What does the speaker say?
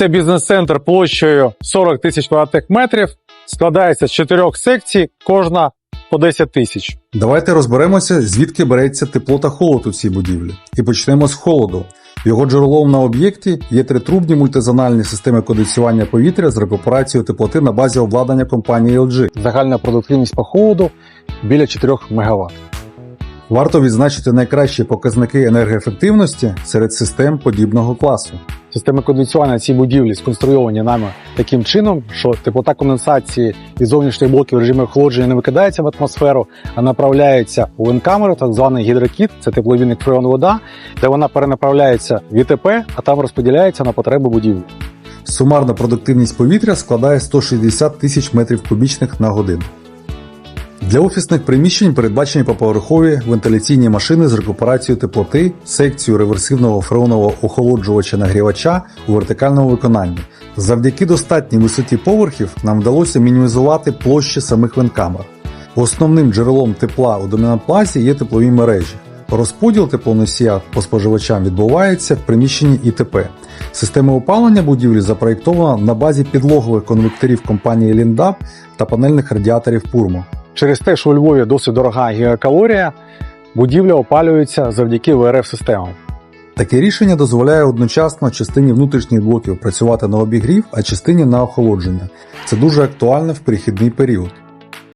Це бізнес-центр площею 40 тисяч квадратних метрів. Складається з чотирьох секцій, кожна по 10 тисяч. Давайте розберемося, звідки береться тепло та холод у цій будівлі. І почнемо з холоду. Його джерелом на об'єкті є тритрубні мультизональні системи кондиціювання повітря з рекуперацією теплоти на базі обладнання компанії LG. Загальна продуктивність по холоду біля 4 МВт. Варто відзначити найкращі показники енергоефективності серед систем подібного класу. Системи кондиціювання цій будівлі сконструйовані нами таким чином, що теплота конденсації від зовнішніх блоків в режимі охолодження не викидається в атмосферу, а направляється у венкамеру, так званий гідрокіт, це тепловільник фреон вода, де вона перенаправляється в ІТП, а там розподіляється на потреби будівлі. Сумарна продуктивність повітря складає 160 тисяч метрів кубічних на годину. Для офісних приміщень передбачені поповерхові вентиляційні машини з рекуперацією теплоти, секцію реверсивного фреонового охолоджувача нагрівача у вертикальному виконанні. Завдяки достатній висоті поверхів нам вдалося мінімізувати площі самих венкамер. Основним джерелом тепла у домінант-плазі є теплові мережі. Розподіл теплоносія по споживачам відбувається в приміщенні ІТП. Система опалення будівлі запроєктована на базі підлогових конвекторів компанії Lindab та панельних радіаторів Purmo. Через те, що у Львові досить дорога гігакалорія, будівля опалюється завдяки ВРФ-системам. Таке рішення дозволяє одночасно частині внутрішніх блоків працювати на обігрів, а частині на охолодження. Це дуже актуально в перехідний період.